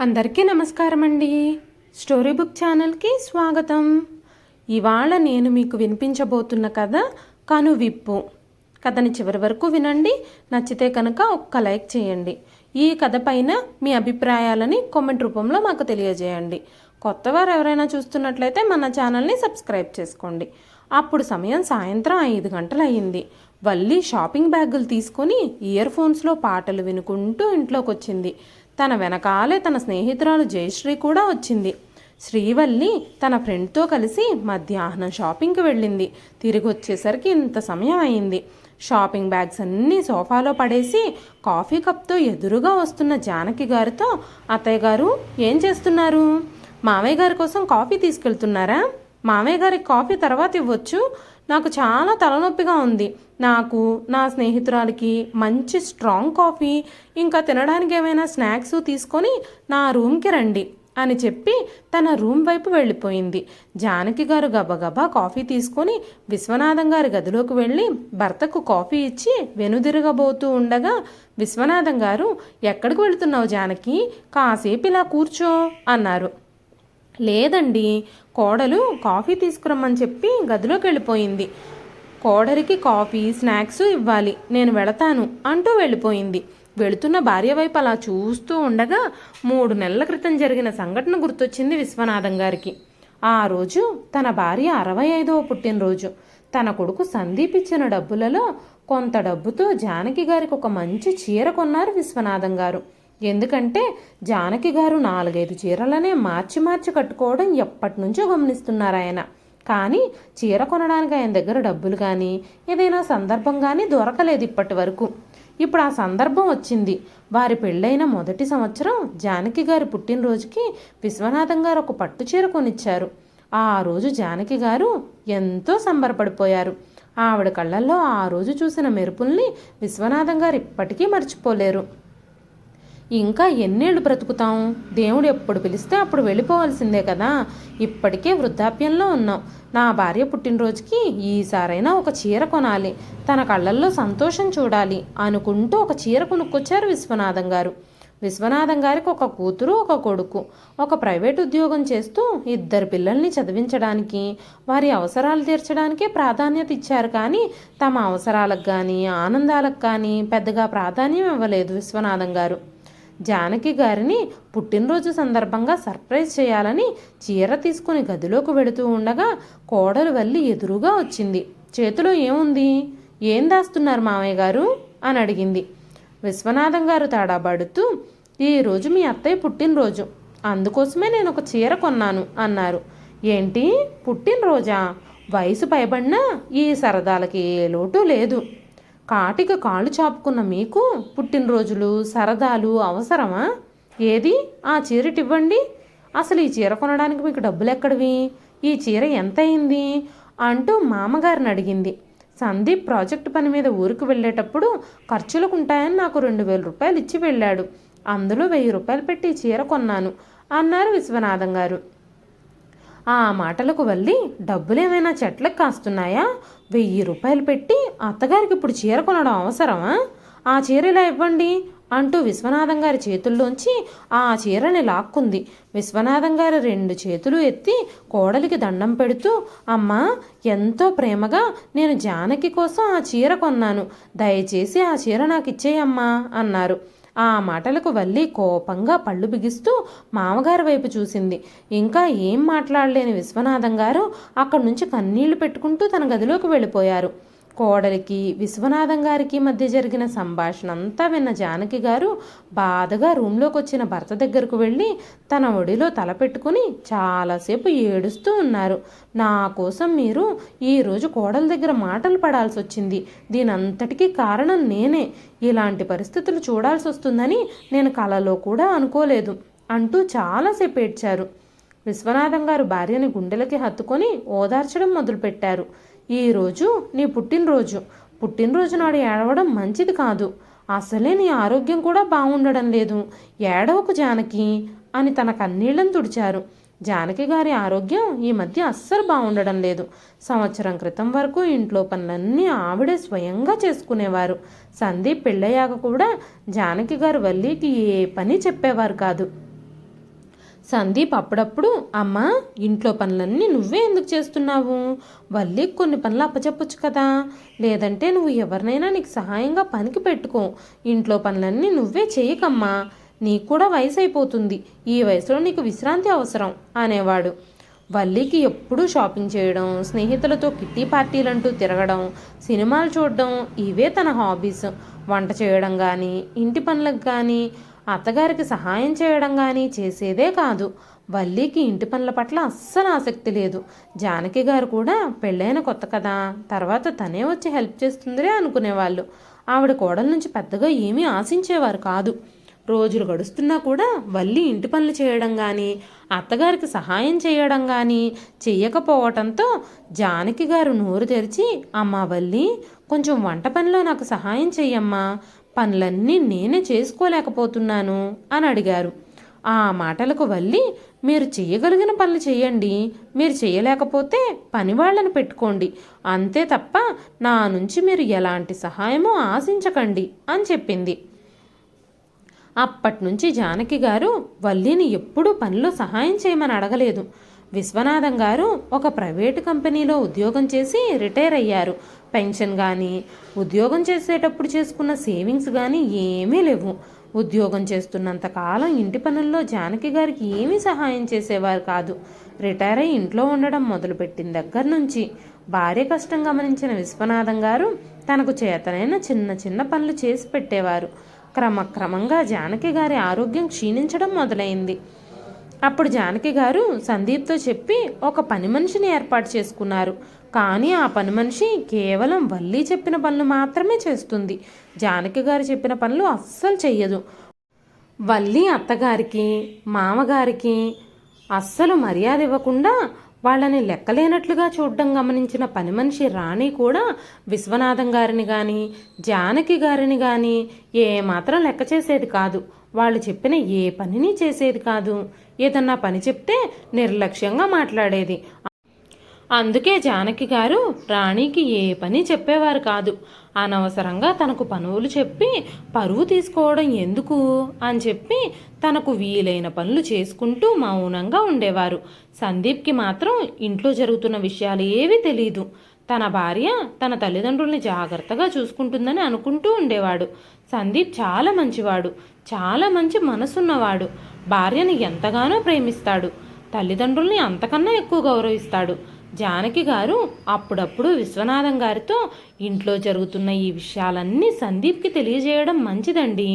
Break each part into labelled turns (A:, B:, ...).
A: అందరికీ నమస్కారం అండి స్టోరీ బుక్ ఛానల్కి స్వాగతం. ఇవాళ నేను మీకు వినిపించబోతున్న కథ కనువిప్పు. కథని చివరి వరకు వినండి నచ్చితే కనుక ఒక్క లైక్ చేయండి. ఈ కథ పైన మీ అభిప్రాయాలని కామెంట్ రూపంలో మాకు తెలియజేయండి. కొత్తవారు ఎవరైనా చూస్తున్నట్లయితే మన ఛానల్ని సబ్స్క్రైబ్ చేసుకోండి. అప్పుడు సమయం సాయంత్రం ఐదు గంటలు అయ్యింది వల్లి షాపింగ్ బ్యాగులు తీసుకొని ఇయర్ ఫోన్స్లో పాటలు వినుకుంటూ ఇంట్లోకి వచ్చింది తన వెనకాలే తన స్నేహితురాలు జయశ్రీ కూడా వచ్చింది. శ్రీవల్లి తన ఫ్రెండ్తో కలిసి మధ్యాహ్నం షాపింగ్కి వెళ్ళింది. తిరిగి వచ్చేసరికి ఇంత సమయం అయింది. షాపింగ్ బ్యాగ్స్ అన్నీ సోఫాలో పడేసి కాఫీ కప్తో ఎదురుగా వస్తున్న జానకి గారితో అత్తయ్య గారు ఏం చేస్తున్నారు? మామయ్య గారి కోసం కాఫీ తీసుకెళ్తున్నారా? మామయ్య గారికి కాఫీ తర్వాత ఇవ్వచ్చు? నాకు చాలా తలనొప్పిగా ఉంది. నాకు నా స్నేహితురాలకి మంచి స్ట్రాంగ్ కాఫీ ఇంకా తినడానికి ఏమైనా స్నాక్స్ తీసుకొని నా రూమ్కి రండి అని చెప్పి తన రూమ్ వైపు వెళ్ళిపోయింది. జానకి గారు గబగబా కాఫీ తీసుకొని విశ్వనాథం గారి గదిలోకి వెళ్ళి భర్తకు కాఫీ ఇచ్చి వెనుదిరగబోతూ ఉండగా విశ్వనాథం గారు ఎక్కడికి వెళుతున్నావు జానకి? కాసేపు ఇలా కూర్చో అన్నారు. లేదండి కోడలు కాఫీ తీసుకురమ్మని చెప్పి గదిలోకి వెళ్ళిపోయింది. కోడలికి కాఫీ స్నాక్స్ ఇవ్వాలి. నేను వెళతాను అంటూ వెళ్ళిపోయింది. వెళుతున్న భార్య వైపు అలా చూస్తూ ఉండగా మూడు నెలల క్రితం జరిగిన సంఘటన గుర్తొచ్చింది విశ్వనాథం గారికి. ఆ రోజు తన భార్య అరవై ఐదవ పుట్టినరోజు. తన కొడుకు సందీప్ ఇచ్చిన డబ్బులలో కొంత డబ్బుతో జానకి గారికి ఒక మంచి చీర కొన్నారు విశ్వనాథం గారు. ఎందుకంటే జానకి గారు నాలుగైదు చీరలనే మార్చి మార్చి కట్టుకోవడం ఎప్పటి నుంచో గమనిస్తున్నారు ఆయన. కానీ చీర కొనడానికి ఆయన దగ్గర డబ్బులు కానీ ఏదైనా సందర్భం కానీ దొరకలేదు ఇప్పటి వరకు. ఇప్పుడు ఆ సందర్భం వచ్చింది. వారి పెళ్ళైన మొదటి సంవత్సరం జానకి గారి పుట్టినరోజుకి విశ్వనాథం గారు ఒక పట్టు చీర కొనిచ్చారు. ఆ రోజు జానకి గారు ఎంతో సంబరపడిపోయారు. ఆవిడ కళ్ళల్లో ఆ రోజు చూసిన మెరుపుల్ని విశ్వనాథం గారు ఇప్పటికీ మర్చిపోలేరు. ఇంకా ఎన్నేళ్ళు బ్రతుకుతాం? దేవుడు ఎప్పుడు పిలిస్తే అప్పుడు వెళ్ళిపోవాల్సిందే కదా. ఇప్పటికే వృద్ధాప్యంలో ఉన్నాం. నా భార్య పుట్టినరోజుకి ఈసారైనా ఒక చీర కొనాలి. తన కళ్ళల్లో సంతోషం చూడాలి అనుకుంటూ ఒక చీర కొనుక్కొచ్చారు విశ్వనాథం గారు. విశ్వనాథం గారికి ఒక కూతురు ఒక కొడుకు. ఒక ప్రైవేట్ ఉద్యోగం చేస్తూ ఇద్దరు పిల్లల్ని చదివించడానికి వారి అవసరాలు తీర్చడానికే ప్రాధాన్యత ఇచ్చారు కానీ తమ అవసరాలకు కానీ ఆనందాలకు కానీ పెద్దగా ప్రాధాన్యం ఇవ్వలేదు విశ్వనాథం గారు. జానకి గారిని పుట్టినరోజు సందర్భంగా సర్ప్రైజ్ చేయాలని చీర తీసుకుని గదిలోకి వెడుతూ ఉండగా కోడలు వల్లి ఎదురుగా వచ్చింది. చేతిలో ఏముంది? ఏం దాస్తున్నారు మామయ్య గారు? అని అడిగింది. విశ్వనాథం గారు తాడాబడుతూ ఈరోజు మీ అత్తయ్య పుట్టినరోజు. అందుకోసమే నేను ఒక చీర కొన్నాను అన్నారు. ఏంటి? పుట్టినరోజా? వయసు పైబడినా ఈ సరదాలకి ఏ లోటు లేదు. కాటిక కాళ్ళు చాపుకున్న మీకు పుట్టినరోజులు సరదాలు అవసరమా? ఏది? ఆ చీరటివ్వండి. అసలు ఈ చీర కొనడానికి మీకు డబ్బులు ఎక్కడివి ఈ చీర ఎంత అయింది అంటూ మామగారిని అడిగింది. సందీప్ ప్రాజెక్టు పని మీద ఊరికి వెళ్ళేటప్పుడు ఖర్చులకు ఉంటాయని నాకు రెండు వేల రూపాయలు ఇచ్చి వెళ్ళాడు. అందులో వెయ్యి రూపాయలు పెట్టి ఈ చీర కొన్నాను అన్నారు విశ్వనాథం గారు. ఆ మాటలకు వల్లి డబ్బులేమైనా చెట్లకు కాస్తున్నాయా? వెయ్యి రూపాయలు పెట్టి అత్తగారికి ఇప్పుడు చీర కొనడం అవసరమా? ఆ చీర ఇలా ఇవ్వండి? అంటూ విశ్వనాథం గారి చేతుల్లోంచి ఆ చీరని లాక్కుంది. విశ్వనాథం గారు రెండు చేతులు ఎత్తి కోడలికి దండం పెడుతూ అమ్మా ఎంతో ప్రేమగా నేను జానకి కోసం ఆ చీర కొన్నాను. దయచేసి ఆ చీర నాకు ఇచ్చేయమ్మా అన్నారు. ఆ మాటలకు వల్లి కోపంగా పళ్ళు బిగిస్తూ మామగారి వైపు చూసింది. ఇంకా ఏం మాట్లాడలేని విశ్వనాథం గారు అక్కడి నుంచి కన్నీళ్ళు పెట్టుకుంటూ తన గదిలోకి వెళ్ళిపోయారు. కోడలికి విశ్వనాథం గారికి మధ్య జరిగిన సంభాషణ అంతా విన్న జానకి గారు బాధగా రూమ్లోకి వచ్చిన భర్త దగ్గరకు వెళ్ళి తన ఒడిలో తల పెట్టుకుని చాలాసేపు ఏడుస్తూ ఉన్నారు. నా కోసం మీరు ఈరోజు కోడల దగ్గర మాటలు పడాల్సి వచ్చింది. దీనంతటికీ కారణం నేనే. ఇలాంటి పరిస్థితులు చూడాల్సి వస్తుందని నేను కలలో కూడా అనుకోలేదు అంటూ చాలాసేపు ఏడ్చారు. విశ్వనాథం గారు భార్యని గుండెలకి హత్తుకొని ఓదార్చడం మొదలుపెట్టారు. ఈరోజు నీ పుట్టినరోజు. పుట్టినరోజు నాడు ఏడవడం మంచిది కాదు. అసలే నీ ఆరోగ్యం కూడా బాగుండడం లేదు. ఏడవకు జానకి అని తన కన్నీళ్ళను తుడిచారు. జానకి గారి ఆరోగ్యం ఈ మధ్య అస్సలు బాగుండడం లేదు. సంవత్సరం క్రితం వరకు ఇంట్లో పనులన్నీ ఆవిడే స్వయంగా చేసుకునేవారు. సందీప్ పెళ్ళయ్యాక కూడా జానకి గారు వల్లికి ఏ పని చెప్పేవారు కాదు. సందీప్ అప్పుడప్పుడు అమ్మా ఇంట్లో పనులన్నీ నువ్వే ఎందుకు చేస్తున్నావు? వల్లికి కొన్ని పనులు అప్పచెప్పొచ్చు కదా. లేదంటే నువ్వు ఎవరినైనా నీకు సహాయంగా పనికి పెట్టుకో. ఇంట్లో పనులన్నీ నువ్వే చేయకమ్మా. నీకు కూడా వయసు అయిపోతుంది ఈ వయసులో నీకు విశ్రాంతి అవసరం అనేవాడు. వల్లికి ఎప్పుడూ షాపింగ్ చేయడం స్నేహితులతో కిట్టి పార్టీలంటూ తిరగడం సినిమాలు చూడడం ఇవే తన హాబీస్. వంట చేయడం కానీ ఇంటి పనులకు కానీ అత్తగారికి సహాయం చేయడం కానీ చేసేదే కాదు. వల్లీకి ఇంటి పనుల పట్ల అస్సలు ఆసక్తి లేదు. జానకి గారు కూడా పెళ్ళైన కొత్త కదా తర్వాత తనే వచ్చి హెల్ప్ చేస్తుందిరే అనుకునేవాళ్ళు. ఆవిడ కోడల నుంచి పెద్దగా ఏమీ ఆశించేవారు కాదు. రోజులు గడుస్తున్నా కూడా వల్లి ఇంటి పనులు చేయడం కానీ అత్తగారికి సహాయం చేయడం కానీ చెయ్యకపోవటంతో జానకి గారు నోరు తెరిచి అమ్మా వల్లి కొంచెం వంట పనిలో నాకు సహాయం చెయ్యమ్మా. పనులన్నీ నేనే చేసుకోలేకపోతున్నాను అని అడిగారు. ఆ మాటలకు వల్లి మీరు చేయగలిగిన పనులు చేయండి మీరు చేయలేకపోతే పని వాళ్ళని పెట్టుకోండి. అంతే తప్ప నా నుంచి మీరు ఎలాంటి సహాయమో ఆశించకండి అని చెప్పింది. అప్పటి నుంచి జానకి గారు వల్లిని ఎప్పుడూ పనిలో సహాయం చేయమని అడగలేదు. విశ్వనాథం గారు ఒక ప్రైవేటు కంపెనీలో ఉద్యోగం చేసి రిటైర్ అయ్యారు. పెన్షన్ కానీ ఉద్యోగం చేసేటప్పుడు చేసుకున్న సేవింగ్స్ కానీ ఏమీ లేవు. ఉద్యోగం చేస్తున్నంత కాలం ఇంటి పనుల్లో జానకి గారికి ఏమీ సహాయం చేసేవారు కాదు. రిటైర్ అయి ఇంట్లో ఉండడం మొదలుపెట్టిన దగ్గర నుంచి భార్య కష్టం గమనించిన విశ్వనాథం గారు తనకు చేతనైన చిన్న చిన్న పనులు చేసి పెట్టేవారు. క్రమక్రమంగా జానకి గారి ఆరోగ్యం క్షీణించడం మొదలైంది. అప్పుడు జానకి గారు సందీప్తో చెప్పి ఒక పని మనిషిని ఏర్పాటు చేసుకున్నారు. కానీ ఆ పని మనిషి కేవలం వల్లి చెప్పిన పనులు మాత్రమే చేస్తుంది. జానకి గారు చెప్పిన పనులు అస్సలు చెయ్యదు. వల్లి అత్తగారికి మామగారికి అస్సలు మర్యాద ఇవ్వకుండా వాళ్ళని లెక్కలేనట్లుగా చూడడం గమనించిన పని మనిషి రాణి కూడా విశ్వనాథం గారిని కానీ జానకి గారిని కానీ ఏమాత్రం లెక్క చేసేది కాదు. వాళ్ళు చెప్పిన ఏ పనిని చేసేది కాదు. ఏదన్నా పని చెప్తే నిర్లక్ష్యంగా మాట్లాడేది. అందుకే జానకి గారు రాణికి ఏ పని చెప్పేవారు కాదు. అనవసరంగా తనకు పనులు చెప్పి పరువు తీసుకోవడం ఎందుకు? అని చెప్పి తనకు వీలైన పనులు చేసుకుంటూ మౌనంగా ఉండేవారు. సందీప్కి మాత్రం ఇంట్లో జరుగుతున్న విషయాలు ఏవీ తెలియదు తన భార్య తన తల్లిదండ్రుల్ని జాగ్రత్తగా చూసుకుంటుందని అనుకుంటూ ఉండేవాడు. సందీప్ చాలా మంచివాడు చాలా మంచి మనసున్నవాడు. భార్యని ఎంతగానో ప్రేమిస్తాడు. తల్లిదండ్రుల్ని అంతకన్నా ఎక్కువ గౌరవిస్తాడు. జానకి గారు అప్పుడప్పుడు విశ్వనాథం గారితో ఇంట్లో జరుగుతున్న ఈ విషయాలన్నీ సందీప్కి తెలియజేయడం మంచిదండి.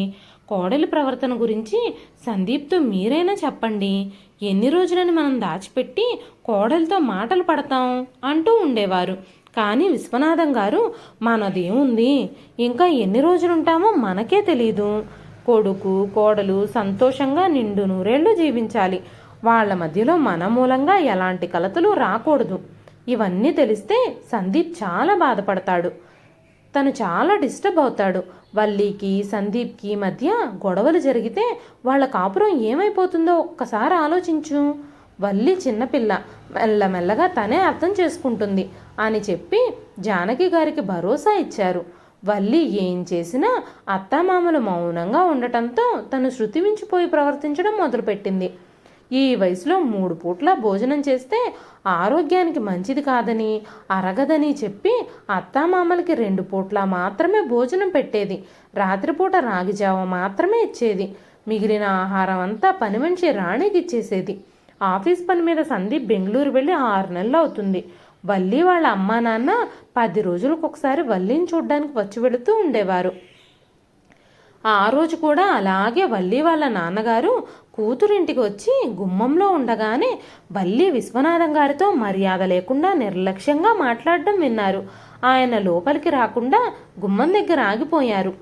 A: కోడలి ప్రవర్తన గురించి సందీప్తో మీరైనా చెప్పండి. ఎన్ని రోజులని మనం దాచిపెట్టి కోడలితో మాటలు పడతాం అంటూ ఉండేవారు. కానీ విశ్వనాథం గారు మనదేముంది? ఇంకా ఎన్ని రోజులుంటామో మనకే తెలీదు. కొడుకు కోడలు సంతోషంగా నిండు నూరేళ్ళు జీవించాలి. వాళ్ళ మధ్యలో మన మూలంగా ఎలాంటి కలతలు రాకూడదు. ఇవన్నీ తెలిస్తే సందీప్ చాలా బాధపడతాడు. తను చాలా డిస్టర్బ్ అవుతాడు. వల్లీకి సందీప్కి మధ్య గొడవలు జరిగితే వాళ్ళ కాపురం ఏమైపోతుందో ఒక్కసారి ఆలోచించు. వల్లి చిన్నపిల్ల మెల్లమెల్లగా తనే అర్థం చేసుకుంటుంది అని చెప్పి జానకి గారికి భరోసా ఇచ్చారు. వల్లి ఏం చేసినా అత్తామామలు మౌనంగా ఉండటంతో తను శృతి మించిపోయి ప్రవర్తించడం మొదలుపెట్టింది. ఈ వయసులో మూడు పూట్ల భోజనం చేస్తే ఆరోగ్యానికి మంచిది కాదని అరగదని చెప్పి అత్తామామలకి రెండు పూట్ల మాత్రమే భోజనం పెట్టేది. రాత్రిపూట రాగిజావ మాత్రమే ఇచ్చేది. మిగిలిన ఆహారం అంతా పని మనిషి రాణికి ఇచ్చేసేది. ఆఫీస్ పని మీద సందీప్ బెంగళూరు వెళ్ళి ఆరు నెలలు అవుతుంది. వల్లి వాళ్ళ అమ్మా నాన్న పది రోజులకు ఒకసారి వల్లిని చూడ్డానికి వచ్చి వెళుతూ ఉండేవారు. ఆ రోజు కూడా అలాగే వల్లి వాళ్ళ నాన్నగారు కూతురింటికి వచ్చి గుమ్మంలో ఉండగానే వల్లి విశ్వనాథం గారితో మర్యాద లేకుండా నిర్లక్ష్యంగా మాట్లాడడం విన్నారు. ఆయన లోపలికి రాకుండా గుమ్మం దగ్గర ఆగిపోయారు.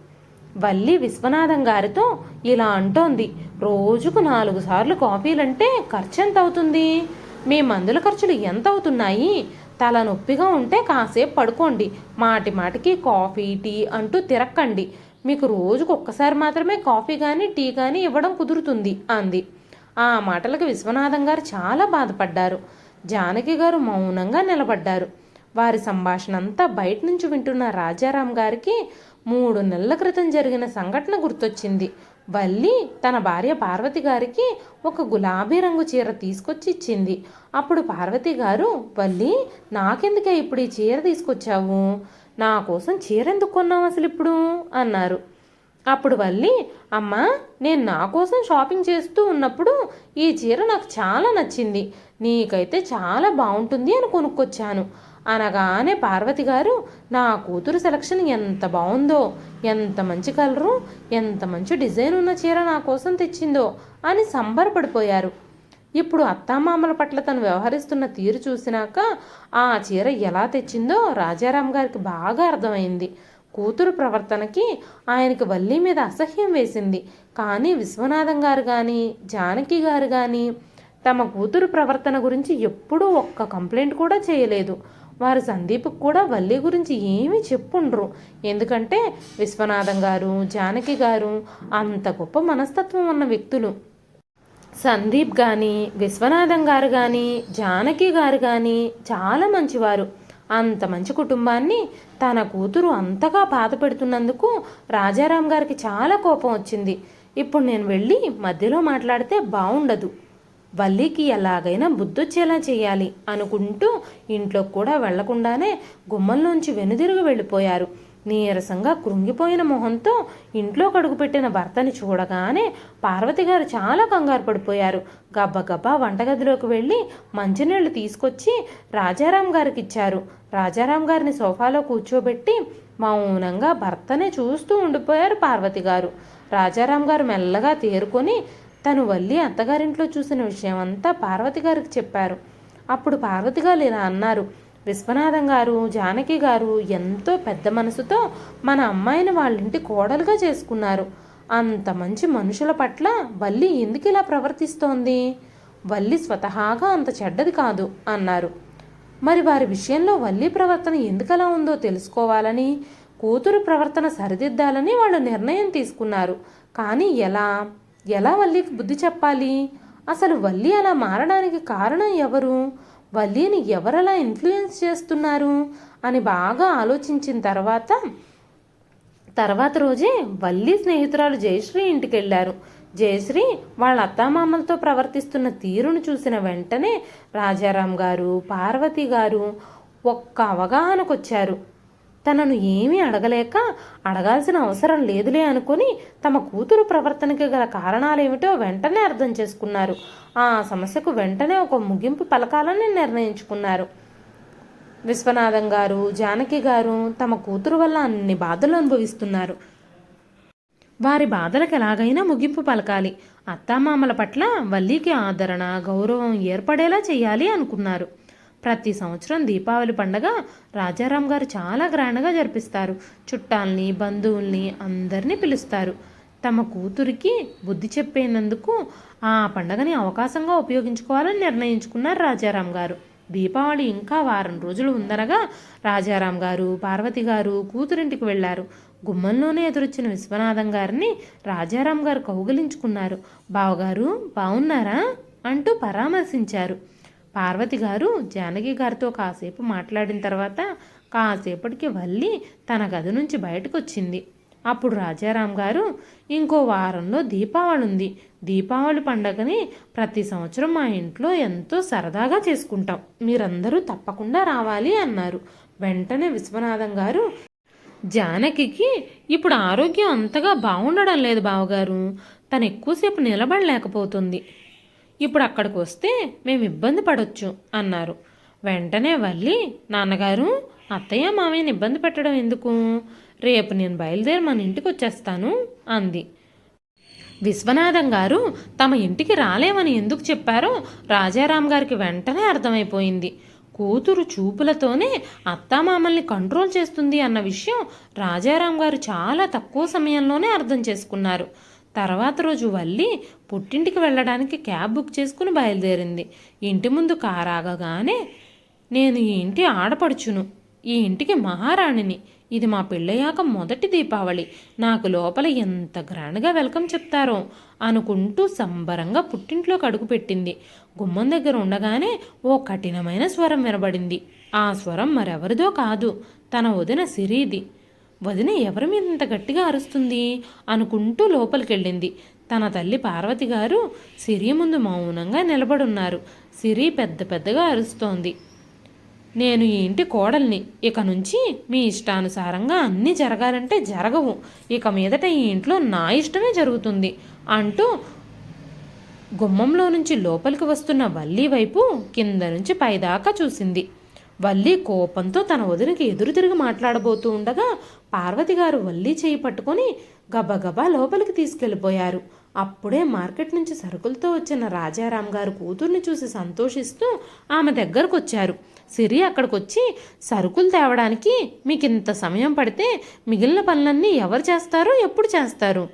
A: వల్లి విశ్వనాథం గారితో ఇలా అంటోంది రోజుకు నాలుగు సార్లు కాఫీలంటే ఖర్చు ఎంత అవుతుంది మీ మందుల ఖర్చులు ఎంత అవుతున్నాయి తల నొప్పిగా ఉంటే కాసేపు పడుకోండి. మాటి మాటికి కాఫీ టీ అంటూ తిరక్కండి. మీకు రోజుకు ఒక్కసారి మాత్రమే కాఫీ కానీ టీ కానీ ఇవ్వడం కుదురుతుంది అంది. ఆ మాటలకు విశ్వనాథం గారు చాలా బాధపడ్డారు. జానకి గారు మౌనంగా నిలబడ్డారు. వారి సంభాషణ అంతా బయట నుంచి వింటున్న రాజారాం గారికి మూడు నెలల క్రితం జరిగిన సంఘటన గుర్తొచ్చింది. వల్లి తన భార్య పార్వతి గారికి ఒక గులాబీ రంగు చీర తీసుకొచ్చి ఇచ్చింది. అప్పుడు పార్వతి గారు వల్లి నాకెందుకే ఇప్పుడు ఈ చీర తీసుకొచ్చావు? నా కోసం చీర ఎందుకు కొన్నావు అసలు ఇప్పుడు అన్నారు. అప్పుడు వల్లి అమ్మా నేను నా కోసం షాపింగ్ చేస్తూ ఉన్నప్పుడు ఈ చీర నాకు చాలా నచ్చింది. నీకైతే చాలా బాగుంటుంది అని కొనుక్కొచ్చాను. అనగానే పార్వతి గారు నా కూతురు సెలక్షన్ ఎంత బాగుందో ఎంత మంచి కలరు ఎంత మంచి డిజైన్ ఉన్న చీర నా కోసం తెచ్చిందో అని సంబరపడిపోయారు. ఇప్పుడు అత్తామామల పట్ల తను వ్యవహరిస్తున్న తీరు చూసినాక ఆ చీర ఎలా తెచ్చిందో రాజారాం గారికి బాగా అర్థమైంది. కూతురు ప్రవర్తనకి ఆయనకి వల్లి మీద అసహ్యం వేసింది. కానీ విశ్వనాథం గారు కానీ జానకి గారు కానీ తమ కూతురు ప్రవర్తన గురించి ఎప్పుడూ ఒక్క కంప్లైంట్ కూడా చేయలేదు. వారు సందీప్కి కూడా వల్లి గురించి ఏమీ చెప్పుండ్రు. ఎందుకంటే విశ్వనాథం గారు జానకి గారు అంత గొప్ప మనస్తత్వం ఉన్న వ్యక్తులు. సందీప్ కానీ విశ్వనాథం గారు కానీ జానకి గారు కానీ చాలా మంచివారు. అంత మంచి కుటుంబాన్ని తన కూతురు అంతగా బాధ పెడుతున్నందుకు రాజారాం గారికి చాలా కోపం వచ్చింది. ఇప్పుడు నేను వెళ్ళి మధ్యలో మాట్లాడితే బాగుండదు వల్లికి ఎలాగైనా బుద్ధొచ్చేలా చేయాలి అనుకుంటూ ఇంట్లో కూడా వెళ్ళకుండానే గుమ్మంలోంచి వెనుదిరుగు వెళ్ళిపోయారు. నీరసంగా కృంగిపోయిన మొహంతో ఇంట్లో కడుగుపెట్టిన భర్తని చూడగానే పార్వతి గారు చాలా కంగారు పడిపోయారు. గబ్బగబ్బా వంటగదిలోకి వెళ్ళి మంచినీళ్ళు తీసుకొచ్చి రాజారాం గారికి ఇచ్చారు. రాజారాం గారిని సోఫాలో కూర్చోబెట్టి మౌనంగా భర్తనే చూస్తూ ఉండిపోయారు పార్వతి గారు. రాజారాం గారు మెల్లగా తేరుకొని తను వల్లి అత్తగారింట్లో చూసిన విషయం అంతా పార్వతి గారికి చెప్పారు. అప్పుడు పార్వతి గారు ఇలా అన్నారు. విశ్వనాథం గారు జానకి గారు ఎంతో పెద్ద మనసుతో మన అమ్మాయిని వాళ్ళ ఇంటి కోడలుగా చేసుకున్నారు. అంత మంచి మనుషుల పట్ల వల్లి ఎందుకు ఇలా ప్రవర్తిస్తోంది? వల్లి స్వతహాగా అంత చెడ్డది కాదు అన్నారు. మరి వారి విషయంలో వల్లి ప్రవర్తన ఎందుకలా ఉందో తెలుసుకోవాలని కూతురు ప్రవర్తన సరిదిద్దాలని వాళ్ళు నిర్ణయం తీసుకున్నారు. కానీ ఎలా? ఎలా వల్లికి బుద్ధి చెప్పాలి? అసలు వల్లి అలా మారడానికి కారణం ఎవరు? వల్లిని ఎవరలా ఇన్ఫ్లుయెన్స్ చేస్తున్నారు? అని బాగా ఆలోచించిన తర్వాత తర్వాత రోజే వల్లి స్నేహితురాలు జయశ్రీ ఇంటికి వెళ్ళారు జయశ్రీ వాళ్ళ అత్తామామలతో ప్రవర్తిస్తున్న తీరును చూసిన వెంటనే రాజారాం గారు పార్వతి గారు ఒక్క అవగాహనకొచ్చారు. తనను ఏమీ అడగలేక అడగాల్సిన అవసరం లేదులే అనుకుని తమ కూతురు ప్రవర్తనకి గల కారణాలేమిటో వెంటనే అర్థం చేసుకున్నారు. ఆ సమస్యకు వెంటనే ఒక ముగింపు పలకాలని నిర్ణయించుకున్నారు. విశ్వనాథం గారు జానకి గారు తమ కూతురు వల్ల అన్ని బాధలు అనుభవిస్తున్నారు. వారి బాధలకు ఎలాగైనా ముగింపు పలకాలి. అత్తామామల పట్ల వల్లికి ఆదరణ గౌరవం ఏర్పడేలా చేయాలి అనుకున్నారు. ప్రతి సంవత్సరం దీపావళి పండగ రాజారాం గారు చాలా గ్రాండ్గా జరిపిస్తారు. చుట్టాల్ని బంధువుల్ని అందరినీ పిలుస్తారు. తమ కూతురికి బుద్ధి చెప్పేందుకు ఆ పండగని అవకాశంగా ఉపయోగించుకోవాలని నిర్ణయించుకున్నారు రాజారాం గారు. దీపావళి ఇంకా వారం రోజులు ఉందనగా రాజారాం గారు పార్వతి గారు కూతురింటికి వెళ్ళారు గుమ్మంలోనే ఎదురొచ్చిన విశ్వనాథం గారిని రాజారాం గారు కౌగిలించుకున్నారు. బావగారు బాగున్నారా అంటూ పరామర్శించారు. పార్వతి గారు జానకి గారితో కాసేపు మాట్లాడిన తర్వాత కాసేపటికి వల్లి తన గది నుంచి బయటకు వచ్చింది అప్పుడు రాజారాం గారు ఇంకో వారంలో దీపావళి ఉంది. దీపావళి పండగని ప్రతి సంవత్సరం మా ఇంట్లో ఎంతో సరదాగా చేసుకుంటాం. మీరందరూ తప్పకుండా రావాలి అన్నారు. వెంటనే విశ్వనాథం గారు జానకికి ఇప్పుడు ఆరోగ్యం అంతగా బాగుండడం లేదు బావగారు. తను ఎక్కువసేపు నిలబడలేకపోతుంది. ఇప్పుడు అక్కడికి వస్తే మేము ఇబ్బంది పడొచ్చు అన్నారు. వెంటనే వల్లి నాన్నగారు అత్తయ్య మామయ్యని ఇబ్బంది పెట్టడం ఎందుకు? రేపు నేను బయలుదేరి మన ఇంటికి వచ్చేస్తాను అంది. విశ్వనాథం గారు తమ ఇంటికి రాలేమని ఎందుకు చెప్పారో రాజారాం గారికి వెంటనే అర్థమైపోయింది. కూతురు చూపులతోనే అత్తామామల్ని కంట్రోల్ చేస్తుంది అన్న విషయం రాజారాం గారు చాలా తక్కువ సమయంలోనే అర్థం చేసుకున్నారు. తర్వాత రోజు వల్లి పుట్టింటికి వెళ్ళడానికి క్యాబ్ బుక్ చేసుకుని బయలుదేరింది. ఇంటి ముందు కారాగగానే నేను ఈ ఇంటి ఆడపడుచును. ఈ ఇంటికి మహారాణిని. ఇది మా పెళ్ళయ్యాక మొదటి దీపావళి. నాకు లోపల ఎంత గ్రాండ్గా వెల్కమ్ చెప్తారో అనుకుంటూ సంబరంగా పుట్టింట్లోకి అడుగుపెట్టింది గుమ్మం దగ్గర ఉండగానే ఓ కఠినమైన స్వరం వినబడింది. ఆ స్వరం మరెవరిదో కాదు తన వదిన సిరీది. వదిన ఎవరి మీద ఇంత గట్టిగా అరుస్తుంది? అనుకుంటూ లోపలికెళ్ళింది. తన తల్లి పార్వతి గారు సిరి ముందు మౌనంగా నిలబడున్నారు. సిరి పెద్ద పెద్దగా అరుస్తోంది. నేను ఏంటి కోడల్ని. ఇక నుంచి మీ ఇష్టానుసారంగా అన్నీ జరగాలంటే జరగవు. ఇక మీదట ఈ ఇంట్లో నా ఇష్టమే జరుగుతుంది అంటూ గుమ్మంలో నుంచి లోపలికి వస్తున్న వల్లి వైపు కింద నుంచి పైదాకా చూసింది. వల్లి కోపంతో తన వదినకి ఎదురు తిరిగి మాట్లాడబోతూ ఉండగా పార్వతి గారు వల్లి చేయి పట్టుకొని గబగబా లోపలికి తీసుకెళ్ళిపోయారు. అప్పుడే మార్కెట్ నుంచి సరుకులతో వచ్చిన రాజారాం గారు కూతుర్ని చూసి సంతోషిస్తూ ఆమె దగ్గరకు వచ్చారు సిరి అక్కడికొచ్చి సరుకులు తేవడానికి మీకు ఇంత సమయం పడితే మిగిలిన పనులన్నీ ఎవరు చేస్తారు ఎప్పుడు చేస్తారు?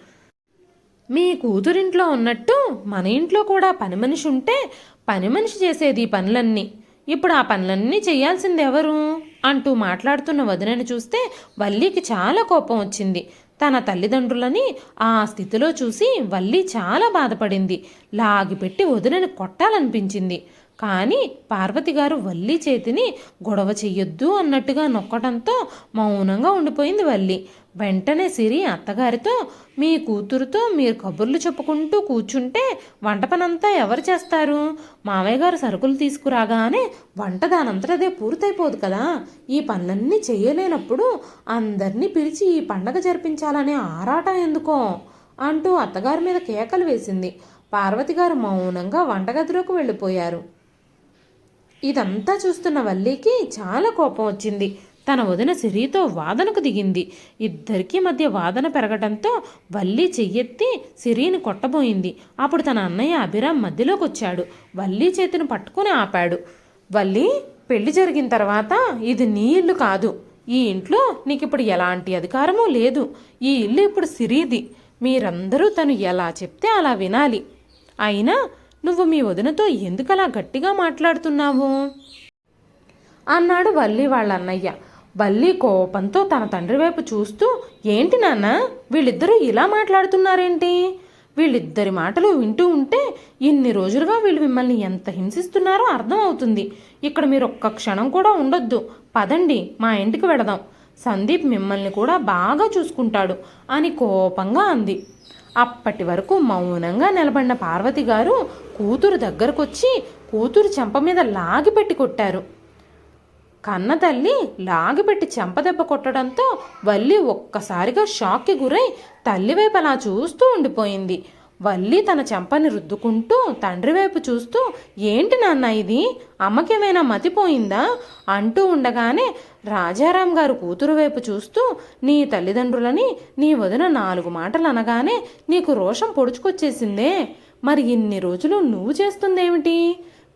A: మీ కూతురింట్లో ఉన్నట్టు మన ఇంట్లో కూడా పని మనిషి ఉంటే పని మనిషి చేసేది ఈ పనులన్నీ. ఇప్పుడు ఆ పనులన్నీ చేయాల్సింది ఎవరు అంటూ మాట్లాడుతున్న వదినని చూస్తే వల్లికి చాలా కోపం వచ్చింది. తన తల్లిదండ్రులని ఆ స్థితిలో చూసి వల్లి చాలా బాధపడింది. లాగిపెట్టి వదినని కొట్టాలనిపించింది. కానీ పార్వతి గారు వల్లి చేతిని గొడవ చెయ్యొద్దు అన్నట్టుగా నొక్కడంతో మౌనంగా ఉండిపోయింది వల్లి. వెంటనే సిరి అత్తగారితో మీ కూతురుతో మీరు కబుర్లు చెప్పుకుంటూ కూర్చుంటే వంట పనంతా ఎవరు చేస్తారు? మామయ్య గారు సరుకులు తీసుకురాగానే వంట దానంతటదే పూర్తయిపోదు కదా. ఈ పనులన్నీ చేయలేనప్పుడు అందరినీ పిలిచి ఈ పండగ జరిపించాలనే ఆరాటం ఎందుకో? అంటూ అత్తగారి మీద కేకలు వేసింది. పార్వతి గారు మౌనంగా వంటగదిలోకి వెళ్ళిపోయారు. ఇదంతా చూస్తున్న వల్లీకి చాలా కోపం వచ్చింది. తన వదిన సిరితో వాదనకు దిగింది. ఇద్దరికీ మధ్య వాదన పెరగటంతో వల్లి చెయ్యెత్తి సిరిని కొట్టబోయింది. అప్పుడు తన అన్నయ్య అభిరామ్ మధ్యలోకి వచ్చాడు వల్లి చేతిని పట్టుకుని ఆపాడు. వల్లి పెళ్ళి జరిగిన తర్వాత ఇది నీ ఇల్లు కాదు. ఈ ఇంట్లో నీకు ఇప్పుడు ఎలాంటి అధికారమూ లేదు. ఈ ఇల్లు ఇప్పుడు సిరిది. మీరందరూ తను ఎలా చెప్తే అలా వినాలి. అయినా నువ్వు మీ వదినతో ఎందుకలా గట్టిగా మాట్లాడుతున్నావు అన్నాడు వల్లి వాళ్ళ అన్నయ్య. బల్లి కోపంతో తన తండ్రి వైపు చూస్తూ ఏంటి నాన్న వీళ్ళిద్దరూ ఇలా మాట్లాడుతున్నారేంటి? వీళ్ళిద్దరి మాటలు వింటూ ఉంటే ఇన్ని రోజులుగా వీళ్ళు మిమ్మల్ని ఎంత హింసిస్తున్నారో అర్థం అవుతుంది ఇక్కడ మీరు ఒక్క క్షణం కూడా ఉండొద్దు. పదండి మా ఇంటికి వెడదాం సందీప్ మిమ్మల్ని కూడా బాగా చూసుకుంటాడు అని కోపంగా అంది. అప్పటి వరకు మౌనంగా నిలబడిన పార్వతి గారు కూతురు దగ్గరకొచ్చి కూతురు చెంప మీద లాగి పెట్టి కొట్టారు. కన్న తల్లి లాగిపెట్టి చెంపదెబ్బ కొట్టడంతో వల్లి ఒక్కసారిగా షాక్కి గురై తల్లివైపు అలా చూస్తూ ఉండిపోయింది. వల్లి తన చెంపని రుద్దుకుంటూ తండ్రి వైపు చూస్తూ ఏంటి నాన్న ఇది? అమ్మకేమైనా మతిపోయిందా? అంటూ ఉండగానే రాజారాం గారు కూతురు వైపు చూస్తూ నీ తల్లిదండ్రులని నీ వదిన నాలుగు మాటలు అనగానే నీకు రోషం పొడుచుకొచ్చేసిందే. మరి ఇన్ని రోజులు నువ్వు చేస్తుందేమిటి?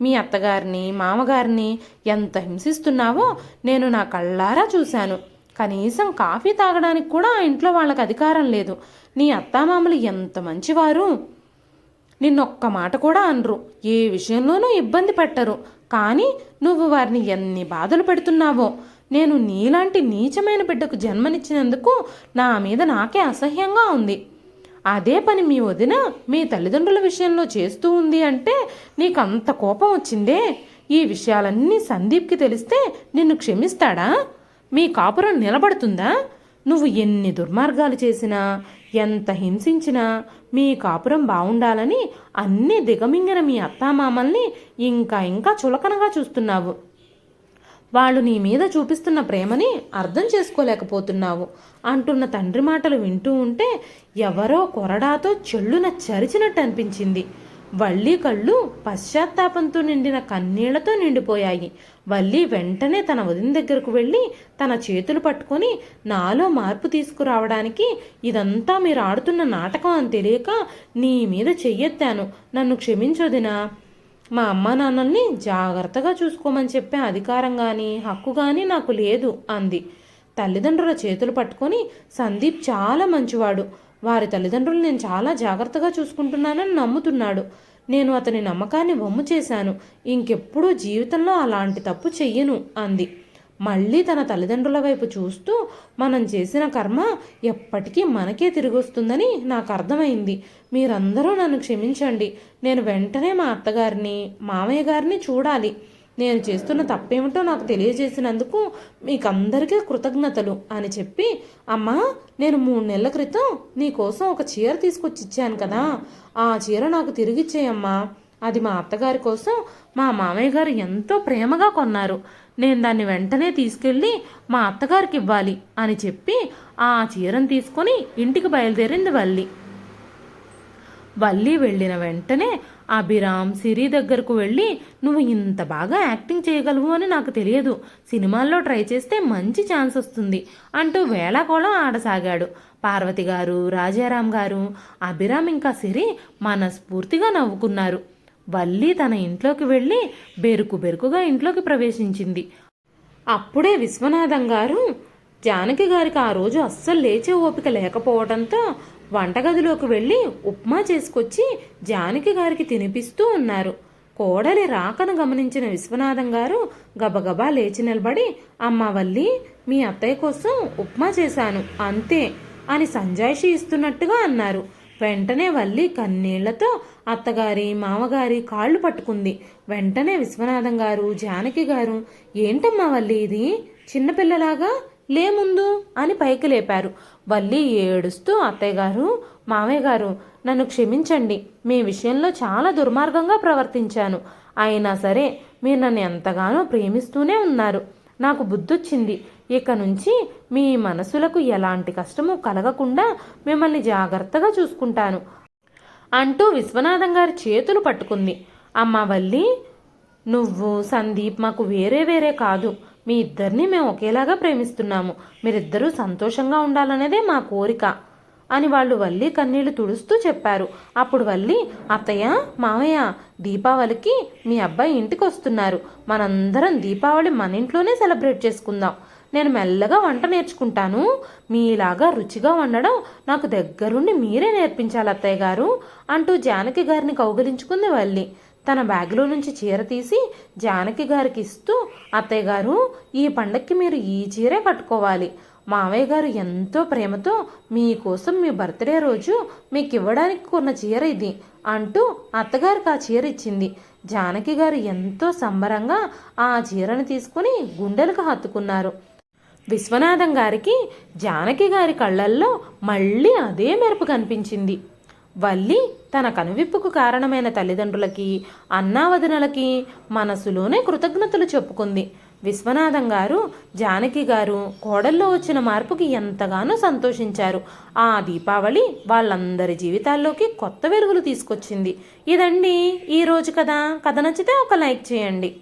A: మీ అత్తగారిని మామగారిని ఎంత హింసిస్తున్నావో నేను నా కళ్ళారా చూశాను. కనీసం కాఫీ తాగడానికి కూడా ఆ ఇంట్లో వాళ్ళకి అధికారం లేదు. నీ అత్తామామలు ఎంత మంచివారు? నిన్నొక్క మాట కూడా అనరు. ఏ విషయంలోనూ ఇబ్బంది పెట్టరు. కానీ నువ్వు వారిని ఎన్ని బాధలు పెడుతున్నావో. నేను నీలాంటి నీచమైన బిడ్డకు జన్మనిచ్చినందుకు నా మీద నాకే అసహ్యంగా ఉంది. అదే పని మీ వదిన మీ తల్లిదండ్రుల విషయంలో చేస్తూ ఉంది అంటే నీకు అంత కోపం వచ్చిందే? ఈ విషయాలన్నీ సందీప్కి తెలిస్తే నిన్ను క్షమిస్తాడా? మీ కాపురం నిలబడుతుందా? నువ్వు ఎన్ని దుర్మార్గాలు చేసినా ఎంత హింసించినా మీ కాపురం బాగుండాలని అన్నీ దిగమింగిన మీ అత్తామామల్ని ఇంకా ఇంకా చులకనగా చూస్తున్నావు. వాళ్ళు నీ మీద చూపిస్తున్న ప్రేమని అర్థం చేసుకోలేకపోతున్నావు అంటున్న తండ్రి మాటలు వింటూ ఉంటే ఎవరో కొరడాతో చెల్లున చరిచినట్టు అనిపించింది. వల్లి కళ్ళు పశ్చాత్తాపంతో నిండిన కన్నీళ్ళతో నిండిపోయాయి. వల్లి వెంటనే తన వదిన దగ్గరకు వెళ్ళి తన చేతులు పట్టుకొని నాలో మార్పు తీసుకురావడానికి ఇదంతా మీరు ఆడుతున్న నాటకం అని తెలియక నీ మీద చెయ్యెత్తాను. నన్ను క్షమించొదినా? మా అమ్మ నాన్నల్ని జాగ్రత్తగా చూసుకోమని చెప్పే అధికారం కానీ హక్కు కానీ నాకు లేదు అంది. తల్లిదండ్రుల చేతులు పట్టుకొని సందీప్ చాలా మంచివాడు. వారి తల్లిదండ్రులు నేను చాలా జాగ్రత్తగా చూసుకుంటున్నానని నమ్ముతున్నాడు. నేను అతని నమ్మకాన్ని వమ్ము చేశాను. ఇంకెప్పుడూ జీవితంలో అలాంటి తప్పు చెయ్యను అంది. మళ్ళీ తన తల్లిదండ్రుల వైపు చూస్తూ మనం చేసిన కర్మ ఎప్పటికీ మనకే తిరిగి వస్తుందని నాకు అర్థమైంది. మీరందరూ నన్ను క్షమించండి. నేను వెంటనే మా అత్తగారిని మామయ్య గారిని చూడాలి. నేను చేస్తున్న తప్పేమిటో నాకు తెలియజేసినందుకు మీకందరికీ కృతజ్ఞతలు అని చెప్పి అమ్మా నేను మూడు నెలల క్రితం నీకోసం ఒక చీర తీసుకొచ్చి ఇచ్చాను కదా. ఆ చీర నాకు తిరిగిచ్చేయమ్మా. అది మా అత్తగారి కోసం మా మామయ్య గారు ఎంతో ప్రేమగా కొన్నారు. నేను దాన్ని వెంటనే తీసుకెళ్ళి మా అత్తగారికి ఇవ్వాలి అని చెప్పి ఆ చీరను తీసుకొని ఇంటికి బయలుదేరింది వల్లి. వల్లి వెళ్ళిన వెంటనే అభిరామ్ సిరి దగ్గరకు వెళ్ళి నువ్వు ఇంత బాగా యాక్టింగ్ చేయగలవు అని నాకు తెలియదు. సినిమాల్లో ట్రై చేస్తే మంచి ఛాన్స్ వస్తుంది అంటూ వేళాకోళం ఆడసాగాడు. పార్వతి గారు రాజారాం గారు అభిరామ్ ఇంకా సిరి మనస్ఫూర్తిగా నవ్వుకున్నారు. వల్లి తన ఇంట్లోకి వెళ్ళి బెరుకు బెరుకుగా ఇంట్లోకి ప్రవేశించింది. అప్పుడే విశ్వనాథం గారు జానకి గారికి ఆ రోజు అస్సలు లేచే ఓపిక లేకపోవడంతో వంటగదిలోకి వెళ్ళి ఉప్మా చేసుకొచ్చి జానకి గారికి తినిపిస్తూ ఉన్నారు. కోడలి రాకను గమనించిన విశ్వనాథం గారు గబగబా లేచి నిలబడి అమ్మ వల్లి మీ అత్తయ్య కోసం ఉప్మా చేశాను అంతే అని సంజాయిషి ఇస్తున్నట్టుగా అన్నారు. వెంటనే వల్లి కన్నీళ్ళతో అత్తగారి మామగారి కాళ్ళు పట్టుకుంది. వెంటనే విశ్వనాథం గారు జానకి గారు ఏంటమ్మా వల్లి ఇది? చిన్నపిల్లలాగా లేముందు అని పైకి లేపారు. వల్లి ఏడుస్తూ అత్తయ్య గారు మామయ్య గారు నన్ను క్షమించండి. మీ విషయంలో చాలా దుర్మార్గంగా ప్రవర్తించాను. అయినా సరే మీరు నన్ను ఎంతగానో ప్రేమిస్తూనే ఉన్నారు. నాకు బుద్ధొచ్చింది. ఇక నుంచి మీ మనసులకు ఎలాంటి కష్టము కలగకుండా మిమ్మల్ని జాగ్రత్తగా చూసుకుంటాను. అంటూ విశ్వనాథం గారి చేతులు పట్టుకుంది. అమ్మ వల్లి నువ్వు సందీప్ మాకు వేరే వేరే కాదు. మీ ఇద్దరిని మేము ఒకేలాగా ప్రేమిస్తున్నాము. మీరిద్దరూ సంతోషంగా ఉండాలనేదే మా కోరిక అని వాళ్ళు వల్లి కన్నీళ్ళు తుడుస్తూ చెప్పారు. అప్పుడు వల్లి అత్తయ్య మామయ్య దీపావళికి మీ అబ్బాయి ఇంటికి వస్తున్నారు మనందరం దీపావళి మన ఇంట్లోనే సెలబ్రేట్ చేసుకుందాం. నేను మెల్లగా వంట నేర్చుకుంటాను. మీలాగా రుచిగా వండడం నాకు దగ్గరుండి మీరే నేర్పించాలి అత్తయ్య గారు అంటూ జానకి గారిని కౌగిలించుకుంది వల్లి. తన బ్యాగ్లో నుంచి చీర తీసి జానకి గారికి ఇస్తూ అత్తయ్య గారు ఈ పండక్కి మీరు ఈ చీరే కట్టుకోవాలి. మావయ్య గారు ఎంతో ప్రేమతో మీకోసం మీ బర్త్డే రోజు మీకు ఇవ్వడానికి కొన్న చీర ఇది అంటూ అత్తగారికి ఆ చీర ఇచ్చింది. జానకి గారు ఎంతో సంబరంగా ఆ చీరను తీసుకుని గుండెలకు హత్తుకున్నారు. విశ్వనాథం గారికి జానకి గారి కళ్ళల్లో మళ్ళీ అదే మెరుపు కనిపించింది. వల్లి తన కనువిప్పుకు కారణమైన తల్లిదండ్రులకి అన్నావదనలకి మనసులోనే కృతజ్ఞతలు చెప్పుకుంది. విశ్వనాథం గారు జానకి గారు కోడల్లో వచ్చిన మార్పుకి ఎంతగానో సంతోషించారు. ఆ దీపావళి వాళ్ళందరి జీవితాల్లోకి కొత్త వెలుగులు తీసుకొచ్చింది. ఇదండి ఈరోజు కథ. కథ నచ్చితే ఒక లైక్ చేయండి.